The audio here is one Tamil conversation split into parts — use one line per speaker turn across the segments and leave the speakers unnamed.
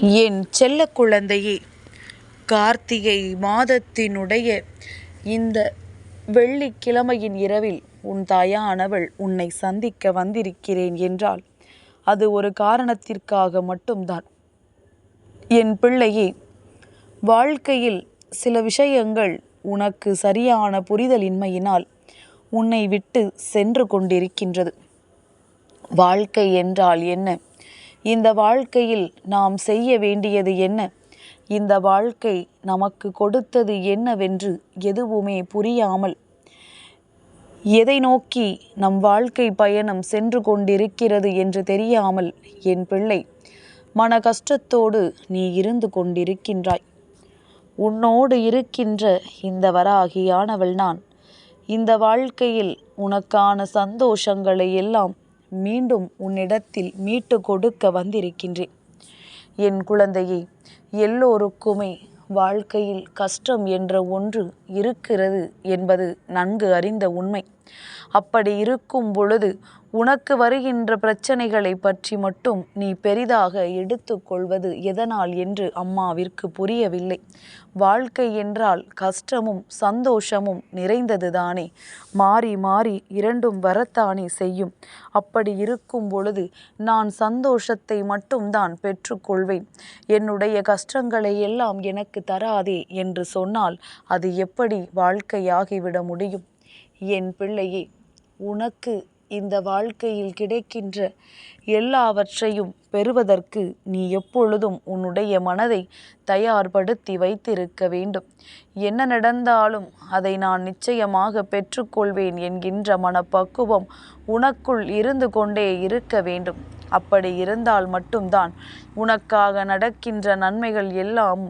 என் செல்ல குழந்தையே கார்த்திகை மாதத்தினுடைய இந்த வெள்ளிக்கிழமையின் இரவில் உன் தாயானவள் உன்னை சந்திக்க வந்திருக்கிறேன் என்றால் அது ஒரு காரணத்திற்காக மட்டும்தான். என் பிள்ளையே வாழ்க்கையில் சில விஷயங்கள் உனக்கு சரியான புரிதலின்மையினால் உன்னை விட்டு சென்று கொண்டிருக்கின்றது. வாழ்க்கை என்றால் என்ன? இந்த வாழ்க்கையில் நாம் செய்ய வேண்டியது என்ன? இந்த வாழ்க்கை நமக்கு கொடுத்தது என்னவென்று எதுவுமே புரியாமல் எதை நோக்கி நம் வாழ்க்கை பயணம் சென்று கொண்டிருக்கிறது என்று தெரியாமல் என் பிள்ளை மன கஷ்டத்தோடு நீ இருந்து கொண்டிருக்கின்றாய். உன்னோடு இருக்கின்ற இந்த வராகியானவள் நான். இந்த வாழ்க்கையில் உனக்கான சந்தோஷங்களை எல்லாம் மீண்டும் உன்னிடத்தில் மீட்டு கொடுக்க வந்திருக்கின்றேன். என் குழந்தையே எல்லோருக்குமே வாழ்க்கையில் கஷ்டம் என்ற ஒன்று இருக்கிறது என்பது நன்கு அறிந்த உண்மை. அப்படி இருக்கும் பொழுது உனக்கு வருகின்ற பிரச்சனைகளை பற்றி மட்டும் நீ பெரிதாக எடுத்துக்கொள்வது எதனால் என்று அம்மாவிற்கு புரியவில்லை. வாழ்க்கை என்றால் கஷ்டமும் சந்தோஷமும் நிறைந்ததுதானே. மாறி மாறி இரண்டும் வரத்தானே செய்யும். அப்படி இருக்கும் பொழுது நான் சந்தோஷத்தை மட்டும்தான் பெற்றுக்கொள்வேன் என்னுடைய கஷ்டங்களை எல்லாம் எனக்கு தராதே என்று சொன்னால் அது எப்படி வாழ்க்கையாகிவிட முடியும்? என் பிள்ளையே உனக்கு இந்த வாழ்க்கையில் கிடைக்கின்ற எல்லாவற்றையும் பெறுவதற்கு நீ எப்பொழுதும் உன்னுடைய மனதை தயார்படுத்தி வைத்திருக்க வேண்டும். என்ன நடந்தாலும் அதை நான் நிச்சயமாக பெற்றுக்கொள்வேன் என்கின்ற மனப்பக்குவம் உனக்குள் இருந்து கொண்டே இருக்க வேண்டும். அப்படி இருந்தால் மட்டும்தான் உனக்காக நடக்கின்ற நன்மைகள் எல்லாம்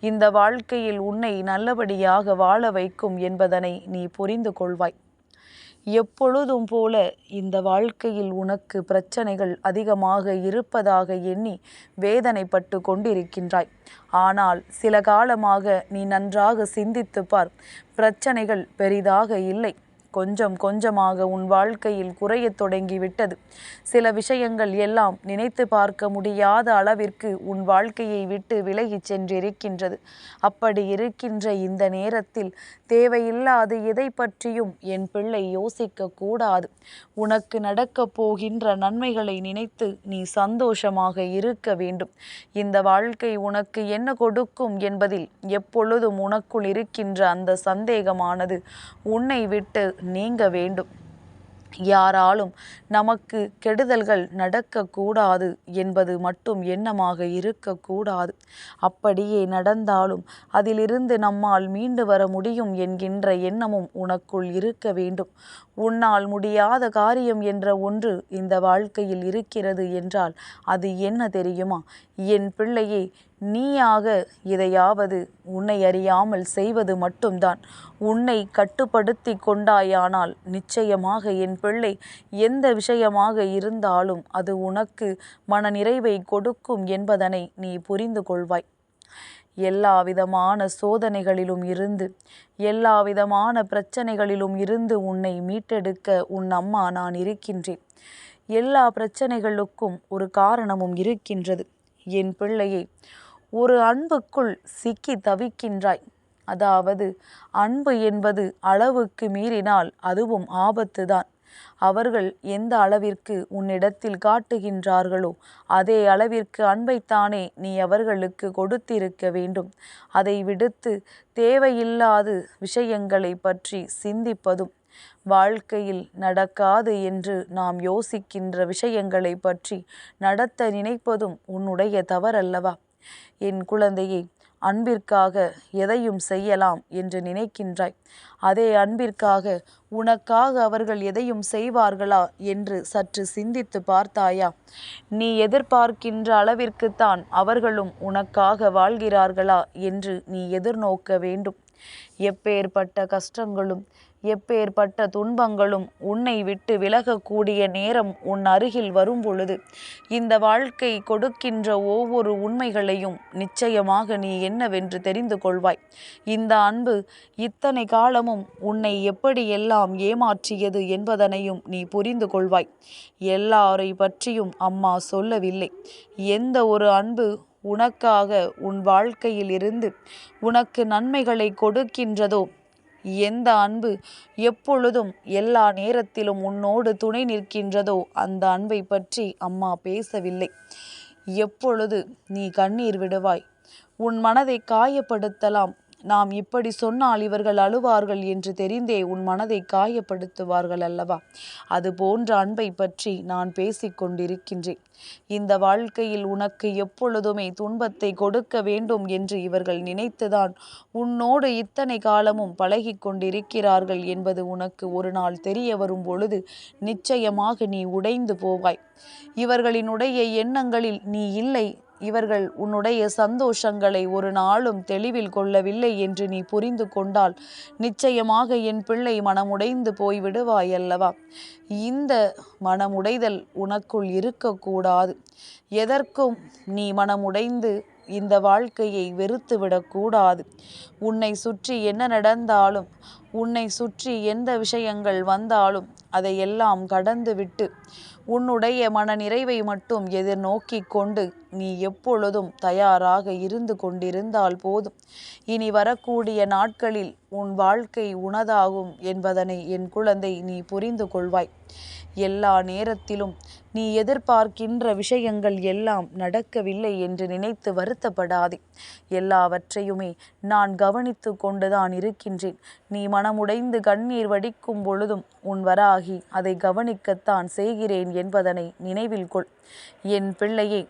இந்த வாழ்க்கையில் உன்னை நல்லபடியாக வாழ வைக்கும் என்பதனை நீ புரிந்து கொள்வாய். எப்பொழுதும் போல இந்த வாழ்க்கையில் உனக்கு பிரச்சனைகள் அதிகமாக இருப்பதாக எண்ணி வேதனைப்பட்டு கொண்டிருக்கின்றாய். ஆனால் சில காலமாக நீ நன்றாக சிந்தித்து பார் பிரச்சனைகள் பெரிதாக இல்லை. கொஞ்சம் கொஞ்சமாக உன் வாழ்க்கையில் குறையத் தொடங்கிவிட்டது. சில விஷயங்கள் எல்லாம் நினைத்து பார்க்க முடியாத அளவிற்கு உன் வாழ்க்கையை விட்டு விலகிச் சென்றிருக்கின்றது. அப்படி இருக்கின்ற இந்த நேரத்தில் தேவையில்லாது எதை பற்றியும் என் பிள்ளை யோசிக்க கூடாது. உனக்கு நடக்கப் போகின்ற நன்மைகளை நினைத்து நீ சந்தோஷமாக இருக்க வேண்டும். இந்த வாழ்க்கை உனக்கு என்ன கொடுக்கும் என்பதில் எப்பொழுதும் உனக்குள் இருக்கின்ற அந்த சந்தேகமானது உன்னை விட்டு நீங்க வேண்டும். யாராலும் நமக்கு கெடுதல்கள் நடக்கக்கூடாது என்பது மட்டும் எண்ணமாக இருக்கக்கூடாது. அப்படியே நடந்தாலும் அதிலிருந்து நம்மால் மீண்டு வர முடியும் என்கின்ற எண்ணமும் உனக்குள் இருக்க வேண்டும். உன்னால் முடியாத காரியம் என்ற ஒன்று இந்த வாழ்க்கையில் இருக்கிறது என்றால் அது என்ன தெரியுமா? என் பிள்ளையே நீயாக எதையாவது உன்னை அறியாமல் செய்வது மட்டும்தான். உன்னை கட்டுப்படுத்தி கொண்டாயானால் நிச்சயமாக என் பிள்ளை எந்த விஷயமாக இருந்தாலும் அது உனக்கு மனநிறைவை கொடுக்கும் என்பதனை நீ புரிந்து கொள்வாய். எல்லா விதமான சோதனைகளிலும் இருந்து எல்லா விதமான பிரச்சனைகளிலும் இருந்து உன்னை மீட்டெடுக்க உன் அம்மா நான் இருக்கின்றேன். எல்லா பிரச்சனைகளுக்கும் ஒரு காரணமும் இருக்கின்றது. என் பிள்ளையை ஒரு அன்புக்குள் சிக்கி தவிக்கின்றாய். அதாவது அன்பு என்பது அளவுக்கு மீறினால் அதுவும் ஆபத்துதான். அவர்கள் எந்த அளவிற்கு உன்னிடத்தில் காட்டுகின்றார்களோ அதே அளவிற்கு அன்பைத்தானே நீ அவர்களுக்கு கொடுத்திருக்க வேண்டும். அதை விடுத்து தேவையில்லாது விஷயங்களை பற்றி சிந்திப்பதும் வாழ்க்கையில் நடக்காது என்று நாம் யோசிக்கின்ற விஷயங்களை பற்றி நடத்த நினைப்பதும் உன்னுடைய தவறல்லவா? என் குழந்தையை அன்பிற்காக எதையும் செய்யலாம் என்று நினைக்கின்றாய். அதே அன்பிற்காக உனக்காக அவர்கள் எதையும் செய்வார்களா என்று சற்று சிந்தித்து பார்த்தாயா? நீ எதிர்பார்க்கின்ற அளவிற்குத்தான் அவர்களும் உனக்காக வாழ்கிறார்களா என்று நீ எதிர்நோக்க வேண்டும். எப்பேற்பட்ட கஷ்டங்களும் எப்பேற்பட்ட துன்பங்களும் உன்னை விட்டு விலகக்கூடிய நேரம் உன் அருகில் வரும் பொழுது இந்த வாழ்க்கை கொடுக்கின்ற ஒவ்வொரு உண்மைகளையும் நிச்சயமாக நீ என்னவென்று தெரிந்து கொள்வாய். இந்த அன்பு இத்தனை காலமும் உன்னை எப்படியெல்லாம் ஏமாற்றியது என்பதனையும் நீ புரிந்து கொள்வாய். எல்லாரை பற்றியும் அம்மா சொல்லவில்லை. எந்த ஒரு அன்பு உனக்காக உன் வாழ்க்கையில் இருந்து உனக்கு நன்மைகளை கொடுக்கின்றதோ எந்த அன்பு எப்பொழுதும் எல்லா நேரத்திலும் உன்னோடு துணை நிற்கின்றதோ அந்த அன்பை பற்றி அம்மா பேசவில்லை. எப்பொழுது நீ கண்ணீர் விடுவாய்? உன் மனதை காயப்படுத்தலாம். நாம் இப்படி சொன்னால் இவர்கள் அழுவார்கள் என்று தெரிந்தே உன் மனதை காயப்படுத்துவார்கள் அல்லவா? அது போன்ற அன்பை பற்றி நான் பேசிக்கொண்டிருக்கின்றேன் இந்த வாழ்க்கையில் உனக்கு எப்பொழுதுமே துன்பத்தை கொடுக்க வேண்டும் என்று இவர்கள் நினைத்துதான் உன்னோடு இத்தனை காலமும் பழகி கொண்டிருக்கிறார்கள் என்பது உனக்கு ஒரு நாள் தெரிய வரும் பொழுது நிச்சயமாக நீ உடைந்து போவாய். இவர்களினுடைய எண்ணங்களில் நீ இல்லை. இவர்கள் உன்னுடைய சந்தோஷங்களை ஒரு நாளும் தெளிவில் கொள்ளவில்லை என்று நீ புரிந்து கொண்டால் நிச்சயமாக என் பிள்ளை மனமுடைந்து போய்விடுவாய் அல்லவா இந்த மனமுடைதல் உனக்குள் இருக்கக்கூடாது. எதற்கும் நீ மனமுடைந்து இந்த வாழ்க்கையை வெறுத்து விடக்கூடாது உன்னை சுற்றி என்ன நடந்தாலும் உன்னை சுற்றி எந்த விஷயங்கள் வந்தாலும் அதையெல்லாம் கடந்துவிட்டு உன்னுடைய மன நிறைவை மட்டும் எதிர்நோக்கி கொண்டு நீ எப்பொழுதும் தயாராக இருந்து கொண்டிருந்தால் போதும். இனி வரக்கூடிய நாட்களில் உன் வாழ்க்கை உனதாகும் என்பதனை என் குழந்தை நீ புரிந்து கொள்வாய். எல்லா நேரத்திலும் நீ எதிர்பார்க்கின்ற விஷயங்கள் எல்லாம் நடக்கவில்லை என்று நினைத்து வருத்தப்படாதே. எல்லாவற்றையுமே நான் கவனித்து கொண்டுதான் இருக்கின்றேன். நீ மனமுடைந்து கண்ணீர் வடிக்கும் பொழுதும் உன் வராகி அதை கவனிக்கத்தான் செய்கிறேன் என்பதனை நினைவில் கொள். என் பிள்ளையே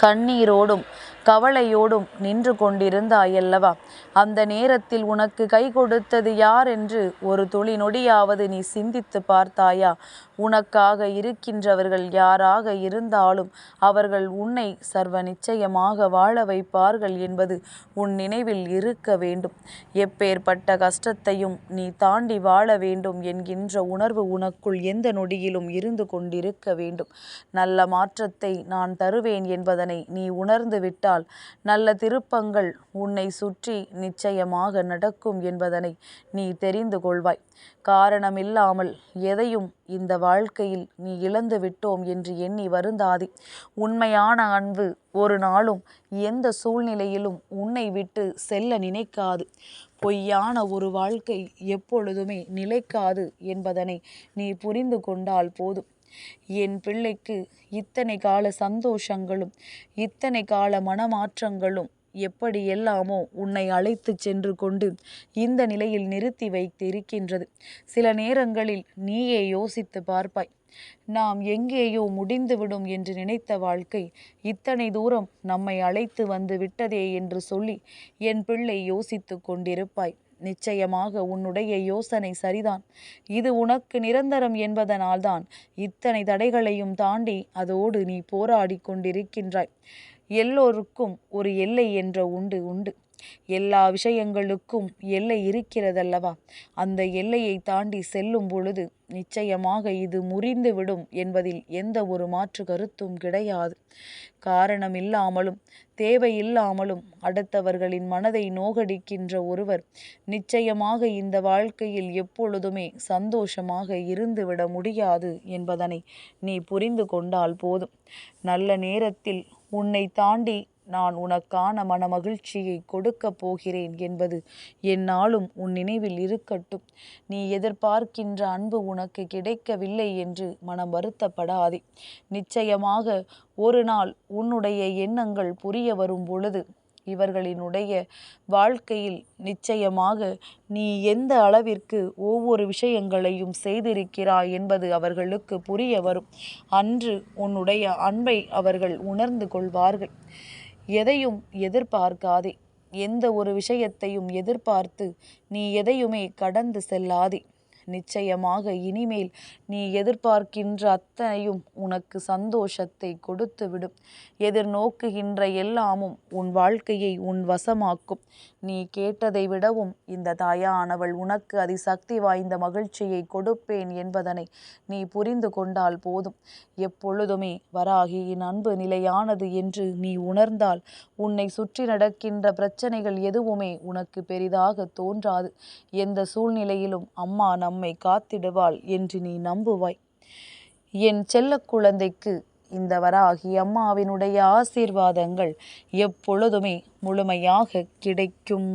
கண்ணீரோடும் கவலையோடும் நின்று கொண்டிருந்தாயல்லவா? அந்த நேரத்தில் உனக்கு கை கொடுத்தது யார் என்று ஒரு துளி நொடியாவது நீ சிந்தித்து பார்த்தாயா? உனக்காக இருக்கின்றவர்கள் யாராக இருந்தாலும் அவர்கள் உன்னை சர்வ நிச்சயமாக வாழ வைப்பார்கள் என்பது உன் நினைவில் இருக்க வேண்டும். எப்பேற்பட்ட கஷ்டத்தையும் நீ தாண்டி வாழ வேண்டும் என்கின்ற உணர்வு உனக்குள் எந்த நொடியிலும் இருந்து கொண்டிருக்க வேண்டும். நல்ல மாற்றத்தை நான் தருவேன் என்பதனை நீ உணர்ந்து விட்டால் நல்ல திருப்பங்கள் உன்னை சுற்றி நிச்சயமாக நடக்கும் என்பதனை நீ தெரிந்து கொள்வாய். காரணமில்லாமல் எதையும் இந்த வாழ்க்கையில் நீ இழந்து விட்டோம் என்று எண்ணி வருந்தாதே. உண்மையான அன்பு ஒரு நாளும் எந்த சூழ்நிலையிலும் உன்னை விட்டு செல்ல நினைக்காது. பொய்யான ஒரு வாழ்க்கை எப்பொழுதுமே நிலைக்காது என்பதனை நீ புரிந்து கொண்டால் போதும். என் பிள்ளைக்கு இத்தனை கால சந்தோஷங்களும் இத்தனை கால மனமாற்றங்களும் எப்படி எல்லாமோ உன்னை அழைத்து சென்று கொண்டு இந்த நிலையில் நிறுத்தி வைத்திருக்கின்றது. சில நேரங்களில் நீயே யோசித்து பார்ப்பாய் நாம் எங்கேயோ முடிந்துவிடும் என்று நினைத்த வாழ்க்கை இத்தனை தூரம் நம்மை அழைத்து வந்து விட்டதே என்று சொல்லி என் பிள்ளை யோசித்து கொண்டிருப்பாய். நிச்சயமாக உன்னுடைய யோசனை சரிதான். இது உனக்கு நிரந்தரம் என்பதனால்தான் இத்தனை தடைகளையும் தாண்டி அதோடு நீ போராடி கொண்டிருக்கின்றாய். எல்லோருக்கும் ஒரு எல்லை என்ற உண்டு உண்டு. எல்லா விஷயங்களுக்கும் எல்லை இருக்கிறதல்லவா? அந்த எல்லையை தாண்டி செல்லும் பொழுது நிச்சயமாக இது முறிந்துவிடும் என்பதில் எந்த ஒரு மாற்று கருத்தும் கிடையாது. காரணம் இல்லாமலும் தேவையில்லாமலும் அடுத்தவர்களின் மனதை நோகடிக்கின்ற ஒருவர் நிச்சயமாக இந்த வாழ்க்கையில் எப்பொழுதுமே சந்தோஷமாக இருந்துவிட முடியாது என்பதனை நீ புரிந்து கொண்டால் போதும். நல்ல நேரத்தில் உன்னை தாண்டி நான் உனக்கான மனமகிழ்ச்சியை கொடுக்கப் போகிறேன் என்பது என்னாலும் உன் நினைவில் இருக்கட்டும். நீ எதிர்பார்க்கின்ற அன்பு உனக்கு கிடைக்கவில்லை என்று மனம் வருத்தப்படாதே. நிச்சயமாக ஒரு நாள் உன்னுடைய எண்ணங்கள் புரிய வரும் பொழுது இவர்களினுடைய வாழ்க்கையில் நிச்சயமாக நீ எந்த அளவிற்கு ஒவ்வொரு விஷயங்களையும் செய்திருக்கிறாய் என்பது அவர்களுக்கு புரிய வரும். அன்று உன்னுடைய அன்பை அவர்கள் உணர்ந்து கொள்வார்கள். எதையும் எதிர்பார்க்காதே. எந்த ஒரு விஷயத்தையும் எதிர்பார்த்து நீ எதையுமே கடந்து செல்லாதே. நிச்சயமாக இனிமேல் நீ எதிர்பார்க்கின்ற அத்தனையும் உனக்கு சந்தோஷத்தை கொடுத்துவிடும். எதிர்நோக்குகின்ற எல்லாமும் உன் வாழ்க்கையை உன் வசமாக்கும். நீ கேட்டதை விடவும் இந்த தாயானவள் உனக்கு அதிசக்தி வாய்ந்த மகிழ்ச்சியை கொடுப்பேன் என்பதனை நீ புரிந்து கொண்டால் போதும். எப்பொழுதுமே வராகியின் அன்பு நிலையானது என்று நீ உணர்ந்தால் உன்னை சுற்றி நடக்கின்ற பிரச்சனைகள் எதுவுமே உனக்கு பெரிதாக தோன்றாது. எந்த சூழ்நிலையிலும் அம்மா நம் உம்மை காத்திடுவாள் என்று நீ நம்புவாய். என் செல்ல குழந்தைக்கு இந்த வராகி அம்மாவினுடைய ஆசீர்வாதங்கள் எப்பொழுதுமே முழுமையாக கிடைக்கும்.